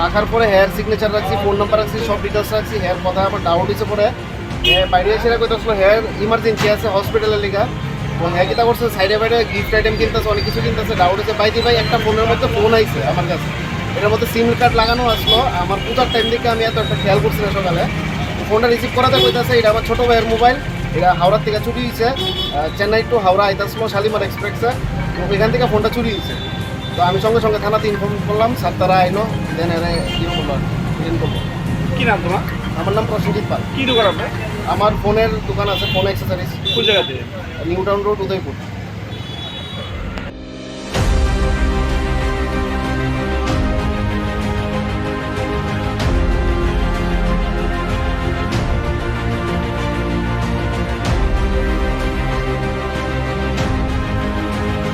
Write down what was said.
রাখার পরে here signature রাখছি ফোন নাম্বার রাখছি, সব ডিটেলস রাখছি হেয়ার কথা আমার ডাউট হয়েছে পরে। বাইরে এসে কইতে আসলো হেয়ার ইমার্জেন্সি আছে হসপিটালের লিগা। তো হ্যাঁ কিতা করছে সাইডে বাইরে গিফট আইটেম কিনতেছে, অনেক কিছু কিনতেছে ডাউট হচ্ছে বাইদি ভাই একটা ফোনের মধ্যে ফোন আইছে আমার কাছে। এটার মধ্যে সিম কার্ড লাগানো আসলো। আমার পূজার টাইম দিকে আমি এত একটা খেয়াল করছি না সকালে। ফোনটা রিসিভ করাতে কইতাছে, এটা আমার ছোটো ভাইয়ের মোবাইল এটা হাওড়ার থেকে চুরি হয়েছে চেন্নাই টু হাওড়া আইতাসলো শালিমার এক্সপ্রেসে এখান থেকে ফোনটা চুরি হয়েছে তো আমি সঙ্গে সঙ্গে থানাতে ইনফর্ম করলাম স্যার তারা আইলো দেন এরা ইয়ে করল রিটার্ন করল কী নাম তোমার? আমার নাম প্রসেনজিৎ পাল। কী দোকান আপনার? আমার ফোনের দোকান আছে ফোন অ্যাক্সেসারিজ। কোন জায়গাতে? New town road Udaipur.